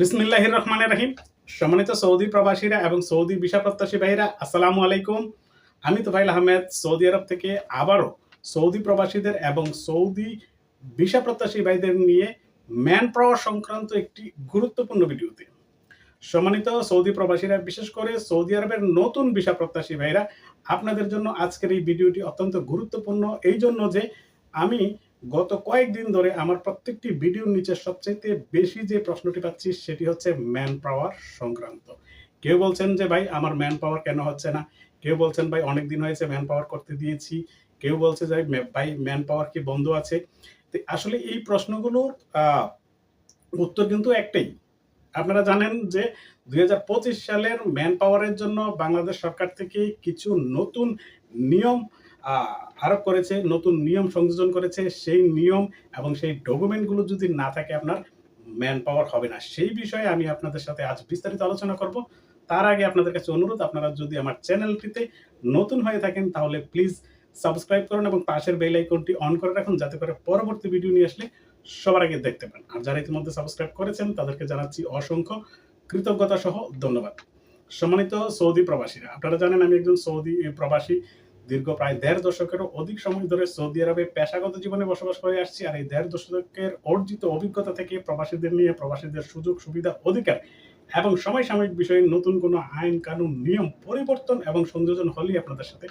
বিসমিল্লাহির রহমানের রহিম। সম্মানিত সৌদি প্রবাসীরা এবং সৌদি ভিসা প্রত্যাশী ভাইরা আসসালামু আলাইকুম। আমি তোফাইল আহমেদ, সৌদি আরব থেকে আবারও সৌদি প্রবাসীদের এবং সৌদি ভিসা প্রত্যাশী ভাইদের নিয়ে ম্যান পাওয়ার সংক্রান্ত একটি গুরুত্বপূর্ণ ভিডিওতে। সম্মানিত সৌদি প্রবাসীরা, বিশেষ করে সৌদি আরবের নতুন ভিসা প্রত্যাশী ভাইরা, আপনাদের জন্য আজকের এই ভিডিওটি অত্যন্ত গুরুত্বপূর্ণ। এই জন্য যে আমি গত কয়েকদিন ধরে আমার প্রত্যেকটি ভিডিওর নিচে সবচেয়ে বেশি যে প্রশ্নটি পাচ্ছি, সেটি হচ্ছে ম্যান পাওয়ার সংক্রান্ত। কেউ বলছেন যে, ভাই, আমার ম্যান পাওয়ার কেন হচ্ছে না? কেউ বলছেন, ভাই অনেক দিন হয়েছে ম্যান পাওয়ার করতে দিয়েছি। কেউ বলছে যে, ভাই ম্যান পাওয়ার কি বন্ধ আছে? তো আসলে এই প্রশ্নগুলোর উত্তর কিন্তু একটাই। আপনারা জানেন যে, দুই হাজার পঁচিশ সালের ম্যান পাওয়ারের জন্য বাংলাদেশ সরকার থেকে কিছু নতুন নিয়ম আরোপ করেছে, নতুন নিয়ম সংযোজন করেছে, সেই নিয়ম এবং সেই ডকুমেন্টগুলো যদি না থাকে আপনার ম্যান পাওয়ার হবে না। সেই বিষয়ে আমি আপনাদের সাথে আজ বিস্তারিত আলোচনা করব। তার আগে আপনাদের কাছে অনুরোধ, আপনারা যদি আমার চ্যানেলটিতে নতুন হয়ে থাকেন, তাহলে প্লিজ সাবস্ক্রাইব করুন এবং পাশের বেল আইকনটি অন করে রাখুন, যাতে করে পরবর্তী ভিডিও নিয়ে আসলে সবার আগে দেখতে পান। আর যারা ইতিমধ্যে সাবস্ক্রাইব করেছেন, তাদেরকে জানাচ্ছি অসংখ্য কৃতজ্ঞতা সহ ধন্যবাদ। সম্মানিত সৌদি প্রবাসীরা, আপনারা জানেন আমি একজন সৌদি প্রবাসী। দীর্ঘ প্রায় দেড় দশকেরও অধিক সময় ধরে সৌদি আরবে পেশাগত জীবনে বসবাস করে আসছি আর এই দেড় দশকের অর্জিত অভিজ্ঞতা থেকে প্রবাসীদের নিয়ে প্রবাসীদের সুযোগ, সুবিধা, অধিকার এবং সময় সাময়িক বিষয়ে নতুন কোনো আইন, কানুন, নিয়ম, পরিবর্তন এবং সংযোজন হলেই আপনাদের সাথে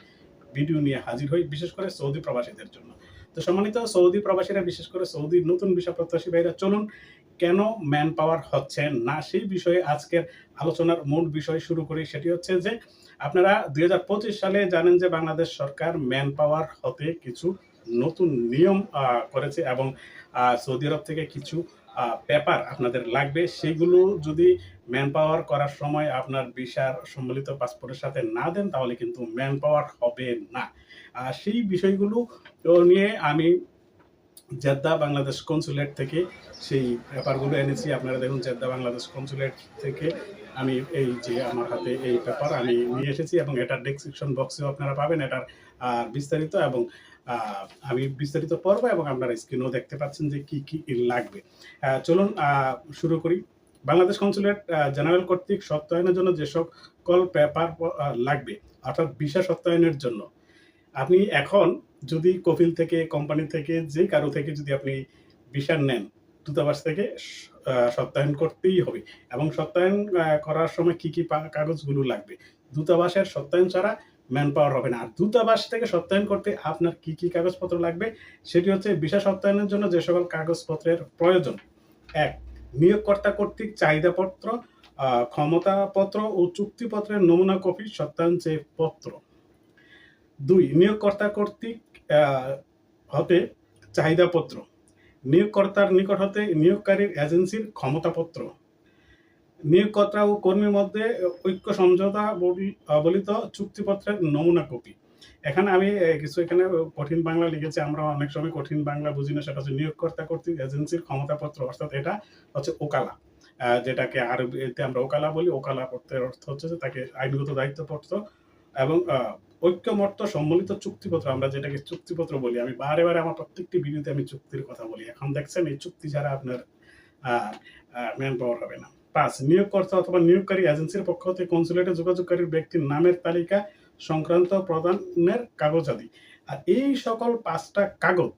ভিডিও নিয়ে হাজির হই, বিশেষ করে সৌদি প্রবাসীদের জন্য। তো সম্মানিত সৌদি প্রবাসীরা, বিশেষ করে সৌদি নতুন ভিসা প্রত্যাশী ভাইরা, চলুন কেন ম্যান পাওয়ার হচ্ছে না? সেই বিষয়ে আজকের আলোচনার মূল বিষয় শুরু করি, সেটি হচ্ছে যে আপনারা দু হাজার পঁচিশ সালে জানেন যে বাংলাদেশ সরকার ম্যান পাওয়ার হতে কিছু নতুন নিয়ম করেছে এবং সৌদি আরব থেকে কিছু পেপার আপনাদের লাগবে। সেগুলো যদি ম্যান পাওয়ার করার সময় আপনার ভিসার সম্মিলিত পাসপোর্টের সাথে না দেন, তাহলে কিন্তু ম্যান পাওয়ার হবে না। সেই বিষয়গুলো নিয়ে আমি জেদ্দা বাংলাদেশ কনসুলেট থেকে সেই পেপারগুলো এনেছি। আপনারা দেখুন, জেদ্দা বাংলাদেশ কনসুলেট থেকে আমি এই যে আমার হাতে এই পেপার আমি নিয়ে এসেছি এবং এটার ডেসক্রিপশন বক্সেও আপনারা পাবেন। এটার বিস্তারিত এবং আমি বিস্তারিত পড়ব এবং আপনারা স্ক্রিনেও দেখতে পাচ্ছেন যে কি কি লাগবে। চলুন শুরু করি। বাংলাদেশ কনসুলেট জেনারেল কর্তৃক সত্যায়নের জন্য যে সকল পেপার লাগবে, অর্থাৎ ভিসা সত্যায়নের জন্য আপনি এখন যদি কপিল থেকে, কোম্পানি থেকে, যে কারও থেকে যদি আপনি ভিসা নেন, দূতাবাস থেকে সত্যায়ন করতেই হবে। এবং সত্যায়ন করার সময় কি কি কাগজগুলো লাগবে? দূতাবাসের সত্যায়ন ছাড়া ম্যান পাওয়ার হবে না। আর দূতাবাস থেকে সত্যায়ন করতে আপনার কি কি কাগজপত্র লাগবে? সেটি হচ্ছে ভিসা সত্যায়নের জন্য যে সকল কাগজপত্রের প্রয়োজন। এক, নিয়োগকর্তা কর্তৃক চাহিদাপত্র ক্ষমতাপত্র ও চুক্তিপত্রের নমুনা কপি সত্যায়ন চেয়ে পত্র। দুই, নিয়োগকর্তা কর্তৃক হতে চাহিদাপত্র। নিয়োগকর্তার নিকট হতে নিয়োগকারীর এজেন্সির ক্ষমতাপত্র। নিয়োগকর্তা ও কর্মীর মধ্যে ঐক্য সমঝোতা বলি- বলিত চুক্তিপত্রের নমুনা কপি। এখানে আমি কিছু এখানে কঠিন বাংলা লিখেছি, আমরা অনেক সময় কঠিন বাংলা বুঝি না, সেটা হচ্ছে নিয়োগকর্তা কর্তৃক এজেন্সির ক্ষমতাপত্র, অর্থাৎ এটা হচ্ছে ওকালা। যেটাকে আরবিতে আমরা ওকালা বলি ওকালা পত্রের অর্থ হচ্ছে তাকে আইনগত দায়িত্বপত্র এবং ঐক্যমত্য সম্মিলিত চুক্তিপত্র, আমরা যেটাকে চুক্তিপত্র বলি, আমি বারে বারে আমার প্রত্যেকটি ভিডিওতে আমি চুক্তির কথা বলি। এখন দেখছেন এই চুক্তি ছাড়া আপনার ম্যান পাওয়ার হবে না। পাঁচ, নিয়োগকর্তা অথবা নিয়োগকারী এজেন্সির পক্ষ হতে কনসুলেটে যোগাযোগকারীর ব্যক্তির নামের তালিকা সংক্রান্ত প্রদানের কাগজাদি আর এই সকল পাঁচটা কাগজ,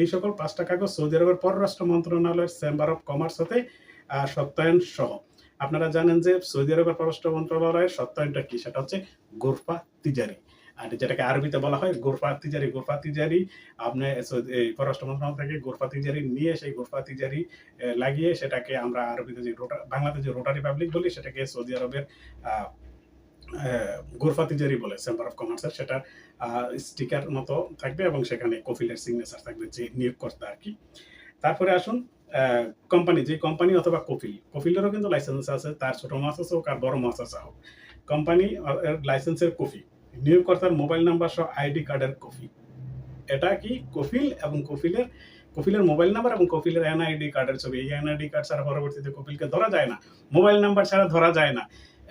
এই সকল পাঁচটা কাগজ সৌদি আরবের পররাষ্ট্র মন্ত্রণালয়ের চেম্বার অফ কমার্স হতে সত্যায়ন সহ আপনারা জানেন যে সৌদি আরবের পররাষ্ট্র মন্ত্রণালয়ের সত্যায়নটা কি? সেটা হচ্ছে গোরফা তিজারি। আর যেটাকে আরবিতে বলা হয় গোরফা তিজারি। গোরফা তিজারি, আপনি এই পররাষ্ট্র মন্ত্রণালয় থেকে গোরফা তিজারি নিয়ে সেই গোরফা তিজারি লাগিয়ে সেটাকে আমরা আরবিতে যে রোটা, বাংলাতে যে রোটারি পাবলিক বলি, সেটাকে সৌদি আরবের গোরফা তিজারি বলে চেম্বার অফ কমার্সের সেটার স্টিকার মতো থাকবে এবং সেখানে কফিলের সিগনেচার থাকবে যে নিয়োগকর্তা আর কি। তারপরে আসুন কোম্পানি যে কোম্পানি অথবা কফিল কফিলেরও কিন্তু লাইসেন্স আছে, তার ছোট মাছ আছে হোক আর বড় মাছ আছে হোক। কোম্পানি লাইসেন্সের কপি। নিয়োগকর্তার মোবাইল নাম্বার সহ আইডি কার্ডের কপি। এটা কি কফিল এবং কফিলের কফিলের মোবাইল নাম্বার এবং কফিলের এনআইডি কার্ডের ছবি? এই এনআইডি কার্ড ছাড়া পরবর্তীতে কফিলকে ধরা যায় না। মোবাইল নাম্বার ছাড়া ধরা যায় না।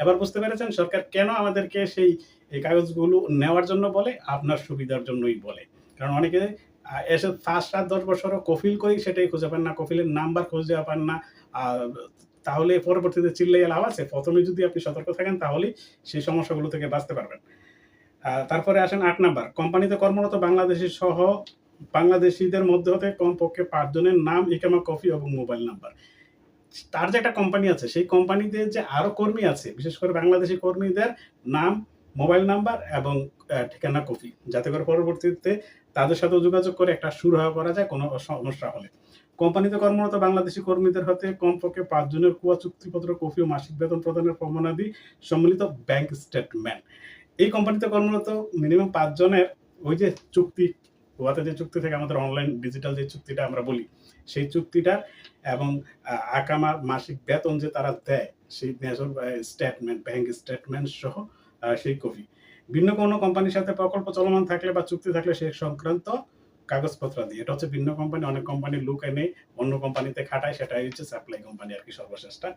এবার বুঝতে পেরেছেন সরকার কেন আমাদেরকে সেই এই কাগজগুলো নেওয়ার জন্য বলে? আপনার সুবিধার জন্যই বলে। কারণ অনেকে এসে পাঁচ সাত দশ বছরও কফিল করি, সেটাই খুঁজে পান না, কফিলের নাম্বার খুঁজে পান না। তাহলে পরবর্তীতে চিল্লাইয়ে লাভ আছে, প্রথমে যদি আপনি সতর্ক থাকেন, তাহলেই সেই সমস্যাগুলো থেকে বাঁচতে পারবেন। তারপরে আসেন আট নাম্বার। কোম্পানিতে কর্মরত বাংলাদেশি সহ বাংলাদেশিদের মধ্যে হতে কমপক্ষে পাঁচজনের নাম, ইকামা, কফি এবং মোবাইল নাম্বার। তার যে একটা কোম্পানি আছে, সেই কোম্পানিতে যে আরও কর্মী আছে, বিশেষ করে বাংলাদেশি কর্মীদের নাম মোবাইল নাম্বার এবং ঠিকানা কপি। যাতে করে পরবর্তীতে তাদের সাথে যোগাযোগ করে একটা সুরাহ করা যায়, কোনো সমস্যা হলে। কোম্পানিতে কর্মরত বাংলাদেশি কর্মীদের হাতে কমপক্ষে পাঁচজনের কুয়া চুক্তিপত্র কফি ও মাসিক বেতন প্রদানের প্রমাণাদি সম্মিলিত ব্যাংক স্টেটমেন্ট। এই কোম্পানিতে কর্মরত মিনিমাম পাঁচজনের ওই যে চুক্তি গোয়াতে যে চুক্তি থেকে, আমাদের অনলাইন ডিজিটাল যে চুক্তিটা আমরা বলি, সেই চুক্তিটা এবং আকামার মাসিক বেতন যে তারা দেয়, সেই মেজর স্টেটমেন্ট, ব্যাংক স্টেটমেন্ট সহ সেই কপি ভিন্ন কোনো কোম্পানির সাথে প্রকল্প চলমান থাকলে বা চুক্তি থাকলে সে সংক্রান্ত কাগজপত্র দিয়ে। এটা হচ্ছে ভিন্ন কোম্পানি অনেক কোম্পানি লুক এনে অন্য কোম্পানিতে খাটায়, সেটাই হচ্ছে সাপ্লাই কোম্পানি আর কি সর্বশেষটা।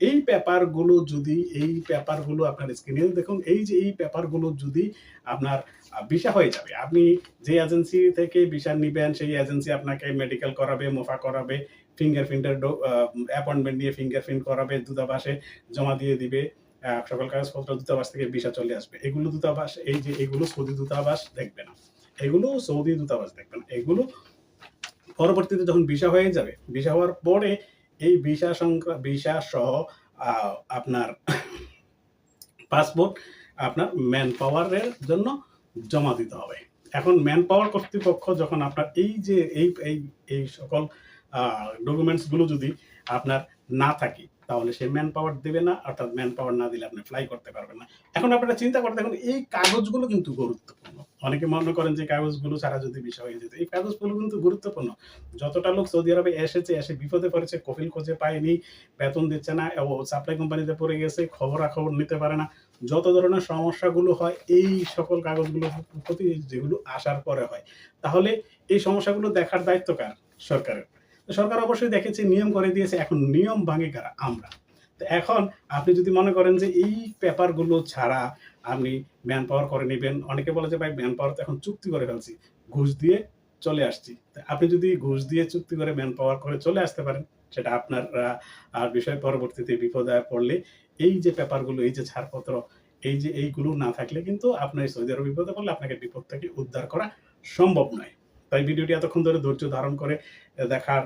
এই পেপারগুলো যদি, এই পেপারগুলো আপনার স্ক্রিনে দেখুন, এই যে এই পেপারগুলো যদি আপনার ভিসা হয়ে যাবে, আপনি যে এজেন্সি থেকে ভিসা নিবেন, সেই এজেন্সি আপনাকে মেডিকেল করাবে, মোফা করাবে ফিঙ্গারপ্রিন্টের অ্যাপয়েন্টমেন্ট নিয়ে ফিঙ্গারপ্রিন্ট করাবে, দূতাবাসে জমা দিয়ে দিবে সকল কাগজপত্র দূতাবাস থেকে ভিসা চলে আসবে। এগুলো দূতাবাস, এই যে এগুলো সৌদি দূতাবাস দেখবে না। এগুলো সৌদি দূতাবাস দেখবে না। এগুলো পরবর্তীতে যখন ভিসা হয়ে যাবে, ভিসা হওয়ার পরে এই ভিসা সংক্রা, ভিসা সহ আপনার পাসপোর্ট আপনার ম্যান পাওয়ারের জন্য জমা দিতে হবে। এখন ম্যান পাওয়ার কর্তৃপক্ষ যখন আপনার এই যে, এই এই সকল ডকুমেন্টসগুলো যদি আপনার না থাকে তাহলে সে ম্যান পাওয়ার দেবে না, অর্থাৎ ম্যান পাওয়ার না দিলে আপনি ফ্লাই করতে পারবেন না। এখন আপনারা চিন্তা করে দেখুন, এই কাগজগুলো কিন্তু গুরুত্বপূর্ণ। অনেকে মনে করেন যে কাগজগুলো ছাড়া যদি বিষয় হয়ে যেত, এই কাগজগুলো কিন্তু গুরুত্বপূর্ণ। যতটা লোক সৌদি আরবে এসেছে, এসে বিপদে পড়েছে, কফিল খোঁজে পায়নি, বেতন দিচ্ছে না, ও সাপ্লাই কোম্পানিতে পড়ে গেছে, খবরাখবর নিতে পারে না। যত ধরনের সমস্যাগুলো হয়, এই সকল কাগজগুলো প্রতি যেগুলো আসার পরে হয়, তাহলে এই সমস্যাগুলো দেখার দায়িত্ব কার? সরকারের। তো সরকার অবশ্যই দেখেছে, নিয়ম করে দিয়েছে, এখন নিয়ম ভাঙে কারা? আমরা। তো এখন আপনি যদি মনে করেন যে এই পেপারগুলো ছাড়া আপনি ম্যান পাওয়ার করে নেবেন, অনেকে বলে যে, ভাই ম্যান পাওয়ার তো এখন চুক্তি করে ফেলছি, ঘুষ দিয়ে চলে আসছি। আপনি যদি ঘুষ দিয়ে চুক্তি করে ম্যান পাওয়ার করে চলে আসতে পারেন, সেটা আপনার আর বিষয় পরবর্তীতে বিপদে পড়লে এই যে পেপারগুলো, এই যে ছাড়পত্র, এই যে এইগুলো না থাকলে কিন্তু আপনার সৌদি আরব বিপদে পড়লে আপনাকে বিপদ থেকে উদ্ধার করা সম্ভব নয়। তাই ভিডিওটি এতক্ষণ ধরে ধৈর্য ধারণ করে দেখার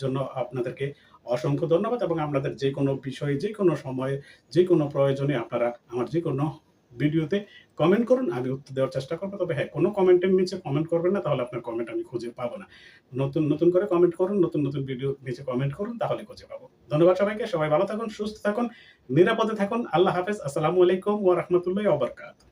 জন্য আপনাদেরকে অসংখ্য ধন্যবাদ এবং আপনাদের যে কোনো বিষয়ে, যে কোনো সময়ে, যে কোনো প্রয়োজনে আপনারা আমার যে কোনো ভিডিওতে কমেন্ট করুন, আমি উত্তর দেওয়ার চেষ্টা করব। তবে হ্যাঁ কোনো কমেন্টের নিচে কমেন্ট করবেন না, তাহলে আপনার কমেন্ট আমি খুঁজে পাবো না। নতুন নতুন করে কমেন্ট করুন, নতুন নতুন ভিডিও নিচে কমেন্ট করুন, তাহলে খুঁজে পাবো। ধন্যবাদ সবাইকে, সবাই ভালো থাকুন, সুস্থ থাকুন, নিরাপদে থাকুন, আল্লাহ হাফেজ, আসসালামু আলাইকুম ওয়া রাহমাতুল্লাহি ওয়া বারাকাতুহু।